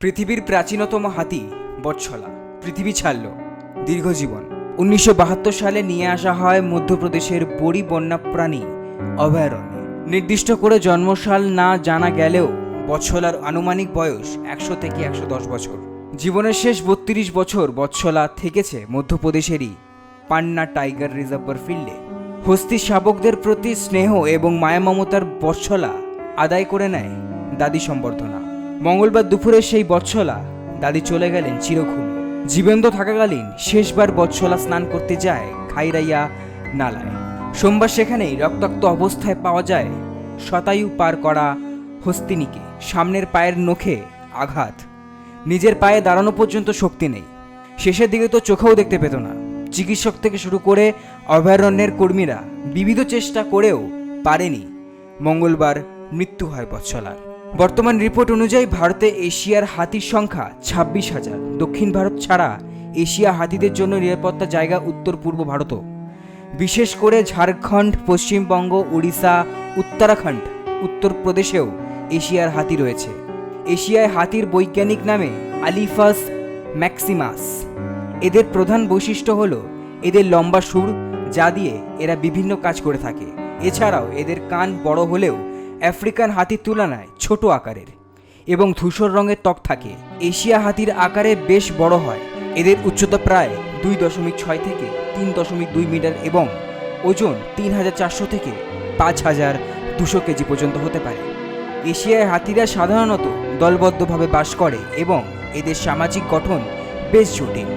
পৃথিবীর প্রাচীনতম হাতি বৎসলা পৃথিবী ছাড়ল। দীর্ঘজীবন উনিশশো বাহাত্তর সালে নিয়ে আসা হয় মধ্যপ্রদেশের বড়ি বন্যপ্রাণী অভয়ারণ্যে। নির্দিষ্ট করে জন্মসাল না জানা গেলেও বৎসলার আনুমানিক বয়স একশো থেকে একশো দশ বছর। জীবনের শেষ বত্রিশ বছর বৎসলা থেকেছে মধ্যপ্রদেশেরই পান্না টাইগার রিজার্ভার ফিল্ডে। হস্তি শাবকদের প্রতি স্নেহ এবং মায়া মমতার বৎসলা আদায় করে নেয় দাদি সম্বর্ধনা। মঙ্গলবার দুপুরে সেই বৎসলা দাদি চলে গেলেন চিরঘুমে। জীবন্ত থাকাকালীন শেষবার বৎসলা স্নান করতে যায় খাইরাইয়া নালায়। সোমবার সেখানেই রক্তাক্ত অবস্থায় পাওয়া যায় শতায়ু পার করা হস্তিনীকে। সামনের পায়ের নখে আঘাত। নিজের পায়ে দাঁড়ানো পর্যন্ত শক্তি নেই। শেষের দিকে তো চোখেও দেখতে পেত না। চিকিৎসক থেকে শুরু করে অভয়ারণ্যের কর্মীরা বিবিধ চেষ্টা করেও পারেনি মঙ্গলবার মৃত্যু হয় বৎসলার বর্তমান রিপোর্ট অনুযায়ী ভারতে এশিয়ার হাতির সংখ্যা ছাব্বিশ হাজার। দক্ষিণ ভারত ছাড়া এশিয়া হাতিদের জন্য নিরাপত্তা জায়গা উত্তর পূর্ব ভারতও। বিশেষ করে ঝাড়খণ্ড, পশ্চিমবঙ্গ উড়িষ্যা উত্তরাখণ্ড, উত্তরপ্রদেশেও এশিয়ার হাতি রয়েছে। এশিয়ায় হাতির বৈজ্ঞানিক নামে আলিফাস ম্যাক্সিমাস। এদের প্রধান বৈশিষ্ট্য হলো এদের লম্বা সুর, যা দিয়ে এরা বিভিন্ন কাজ করে থাকে। এছাড়াও এদের কান বড় হলেও আফ্রিকান হাতির তুলনায় ছোট আকারের এবং ধূসর রঙের ত্বক থাকে। এশিয়া হাতির আকারে বেশ বড় হয়। এদের উচ্চতা প্রায় দুই দশমিক ছয় থেকে তিন দশমিক দুই মিটার এবং ওজন তিন হাজার চারশো থেকে পাঁচ হাজার দুশো কেজি পর্যন্ত হতে পারে। এশিয়ায় হাতিরা সাধারণত দলবদ্ধভাবে বাস করে এবং এদের সামাজিক গঠন বেশ জটিল।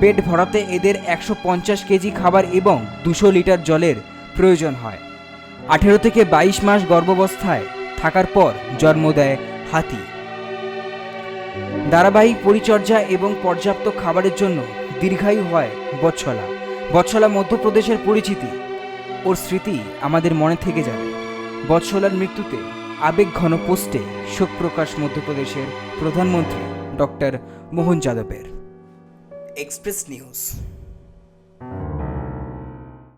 পেট ভরাতে এদের একশো পঞ্চাশ কেজি খাবার এবং দুশো লিটার জলের প্রয়োজন হয়। আঠেরো থেকে বাইশ মাস গর্ভাবস্থায় থাকার পর জন্ম দেয় হাতি। ধারাবাহিক পরিচর্যা এবং পর্যাপ্ত খাবারের জন্য দীর্ঘায়ু হয় বৎসলা। বৎসলা মধ্যপ্রদেশের পরিচিতি। ওর স্মৃতি আমাদের মনে থেকে যাবে। বৎসলার মৃত্যুতে আবেগ ঘন পোস্টে শোক প্রকাশ মধ্যপ্রদেশের প্রধানমন্ত্রী ডক্টর মোহন যাদবের। Express News.